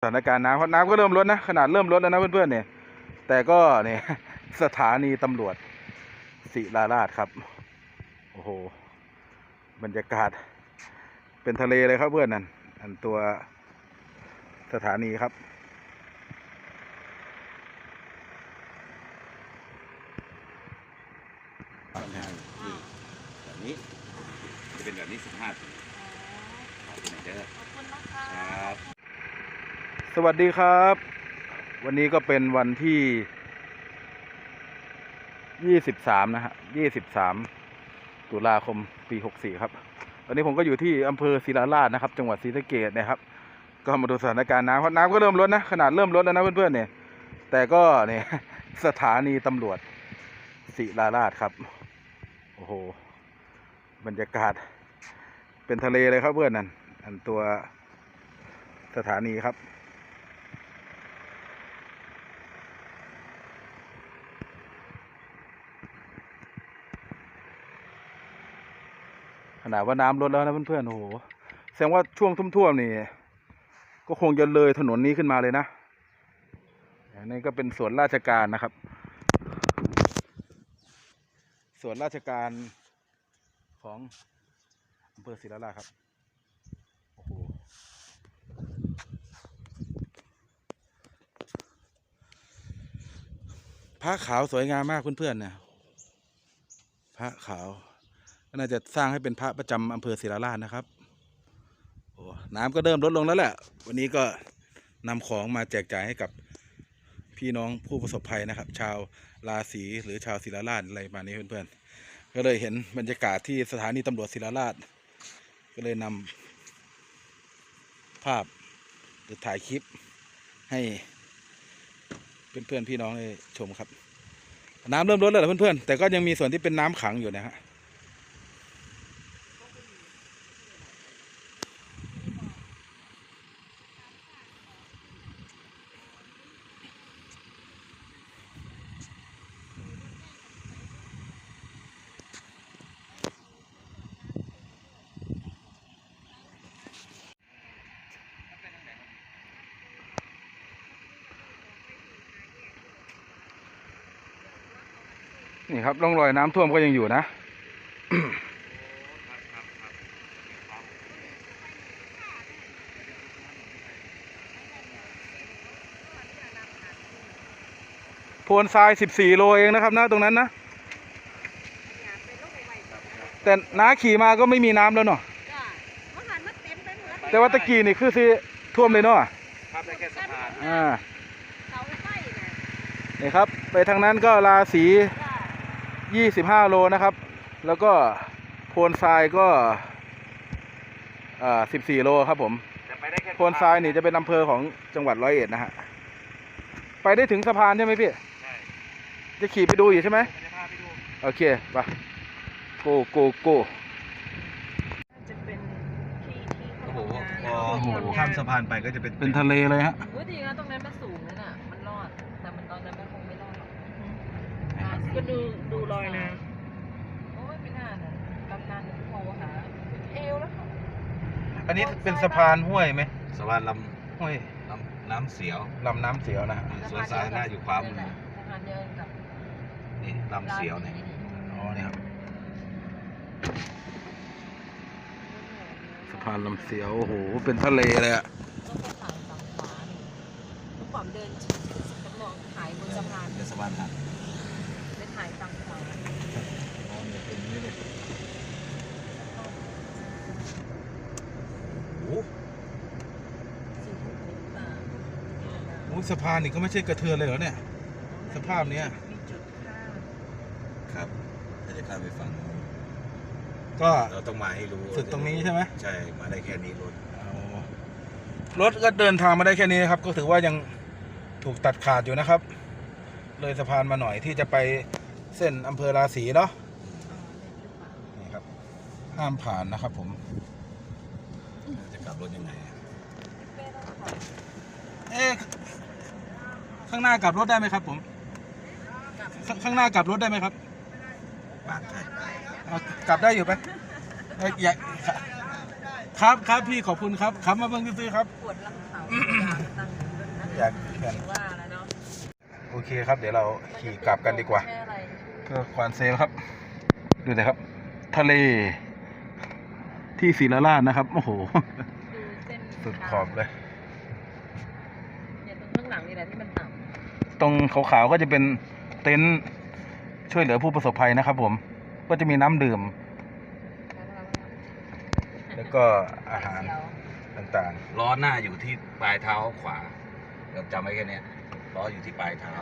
สถานการณ์น้ำเพราะน้ำก็เริ่มลดนะขนาดเริ่มลดแล้วนะเพื่อนๆเนี่ย แต่ก็เนี่ยสถานีตำรวจศิลาราชครับโอ้โหบรรยากาศเป็นทะเลเลยครับเพื่อนนั่นอันตัวสถานีครับ ปัญหานี่แบบนี้ จะเป็นแบบนี้สิบห้าปีขอบคุณนะเด้อ ขอบคุณนะคะ ครับ สวัสดีครับ วันนี้ก็เป็นวันที่ยี่สิบสามนะฮะยี่สิบสามตุลาคมปีหกสี่ครับ ตอนนี้ผมก็อยู่ที่อำเภอศิลาราชนะครับ จังหวัดศรีสะเกษนะครับ ก็มาดูสถานการณ์น้ำเพราะน้ำก็เริ่มลดนะ ขนาดเริ่มลดแล้วนะเพื่อนๆเนี่ย แต่ก็เนี่ยสถานีตำรวจศิลาราชครับ โอ้โห บรรยากาศเป็นทะเลเลยครับเพื่อนนั่น อันตัวสถานีครับ ขนาดว่าน้ำลดแล้วนะเพื่อนๆโอ้โหแสดงว่าช่วงท่วมๆนี่ ก็คงจะเลยถนนนี้ขึ้นมาเลยนะอันนี้ก็เป็นสวนราชการนะครับสวนราชการของอำเภอศรีราชาครับโอ้โหพระขาวสวยงามมากเพื่อนๆเนี่ยพระขาว น่าจะสร้างให้เป็นพระประจำอำเภอศิลาราชนะครับโอ้น้ำก็เริ่มลดลงแล้วแหละวันนี้ก็นำของมาแจกจ่ายให้กับพี่น้องผู้ประสบภัยนะครับ ชาวราศีหรือชาวศิลาราชอะไรประมาณนี้เพื่อนๆ ก็เลยเห็นบรรยากาศที่สถานีตำรวจศิลาราช ก็เลยนำภาพหรือถ่ายคลิปให้เพื่อนๆพี่น้องได้ชมครับ น้ำเริ่มลดแล้วเหรอเพื่อนๆแต่ก็ยังมีส่วนที่เป็นน้ำขังอยู่นะฮะ นี่ครับร่องรอยน้ำท่วมก็ยังอยู่นะโพนทราย 14 โลเองนะครับนะตรงนั้นนะ แต่น้าขี่มาก็ไม่มีน้ำแล้วเนาะจ้ะเมื่อหันมาเต็มไปหมดแต่ว่าตะกี้นี่คือสิท่วมเลยเนาะภาพได้แค่สะพานอ่าเสาไฟน่ะนี่ครับ ไปทางนั้นก็ราศีจ้ะ 25 โลนะครับ แล้วก็โพนทรายก็อ่า14 โลครับผมจะไปได้แค่โพนทรายนี่จะเป็นอำเภอของจังหวัดร้อยเอ็ดนะฮะ ไปได้ถึงสะพานใช่ไหมพี่ใช่จะขี่ไปดูอยู่ใช่ไหมผมจะพาไปดูโอเคไปโกโกโกจะเป็นที่ที่โอ้เขาโหทำงานพอข้ามสะพานไปก็จะเป็นเป็นทะเลเลยฮะอุ้ยดีนะตรงนั้นมันสูงเลยน่ะ มันรอด แต่มันตอนนั้นมันคงไม่รอดหรอก ก็ดูดูรอยนะโอ้ยไม่น่าน่ะกำนันโทรหาเอวแล้วค่ะอันนี้เป็นสะพานห้วยไหมสะพานลห้วยำลำน้ำเสียวลำน้ำเสียวนะฮะสวนสาธารณะอยู่ขวามือนั่นแหละสะพานเดียวกับนี่ลำเสียวเนี่ยอ๋อนี่ครับสะพานลำเสียวโอ้โหเป็นทะเลเลยอะแล้วก็ถ่ายฝั่งขวานี่เมื่อก่อนเดินจำลองถ่ายบนสะพานเดี๋ยวสะพานหัก ไปถ่ายฝั่งขวาอ๋อเนี่ยเป็นอย่างนี้เลยโอ้โหสี่ทุ่มถึงตาโอ้สะพานนี่ก็ไม่ใช่กระเทือนเลยเหรอเนี่ย สภาพเนี้ย มีจุดข้ามครับ ถ้าจะข้ามไปฝั่งนู้นก็เราต้องมาให้รู้สุดตรงนี้ใช่ไหมใช่มาได้แค่นี้รถอ๋อรถก็เดินทางมาได้แค่นี้นะครับ ก็ถือว่ายังถูกตัดขาดอยู่นะครับ เลยสะพานมาหน่อยที่จะไป เส้นอำเภอราศีเนาะนี่ครับ ห้ามผ่านนะครับผม จะกลับรถยังไงอะเอ๊ะข้างหน้ากลับรถได้ไหมครับ ผมข้างข้างหน้ากลับรถได้ไหมครับบางใช่เอากลับได้อยู่ไหมเอ้ยอย่าครับครับพี่ขอบคุณครับขับมาเบิ่งซื้อๆครับ ปวดหลังเขาตั้งอยากแข่งว่าแล้วเนาะโอเคครับ เดี๋ยวเราขี่กลับกันดีกว่าแค่ อะไรเพื่อควานเซลครับ ดูนะครับ ทะเล ที่ศรีราชนะครับ โอ้โห ดูเส้นสุดขอบเลย เนี่ยตรงข้างหลังนี่แหละที่มันต่ำตรงขาวๆก็จะเป็นเต็นท์ช่วยเหลือผู้ประสบภัยนะครับผม ก็จะมีน้ำดื่ม แล้วก็อาหารเดี๋ยวต่างล้อหน้าอยู่ที่ปลายเท้าขวาเราจำไว้แค่เนี้ยล้ออยู่ที่ปลายเท้า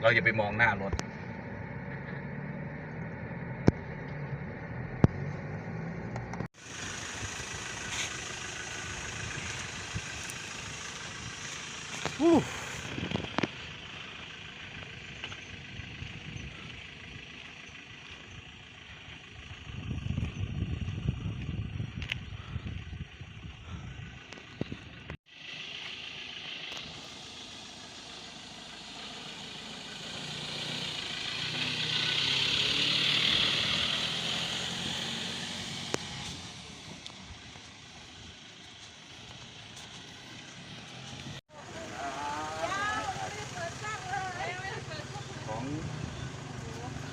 เราอย่าไปมองหน้ารถ ๆ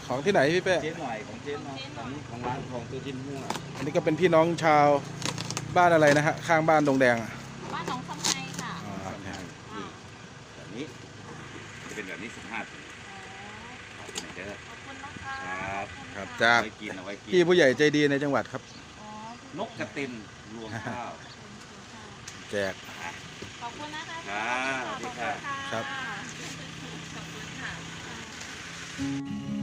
ของที่ไหนพี่เป้เจ๊หน่อยของเจ๊น้องของของร้านของตัวจิ้นม่วงอันนี้ก็เป็นพี่น้องชาวบ้านอะไรนะฮะข้างบ้านดงแดงอะบ้านหนองคำไฮค่ะอ๋อเนี่ยนี่แบบนี้จะเป็นแบบนี้สิบห้าถุงขอบคุณนะเด้อ ขอบคุณนะคะครับ ครับขอณะจากเอาไว้กินเอาไว้กินพี่ผู้ใหญ่ใจดีในจังหวัดครับ อ๋อนกกระเต็นรวงข้าว แจก ขอบคุณนะคะครับขอบคุณสวัสดีครับค่ะ ครับ ขอบคุณค่ะ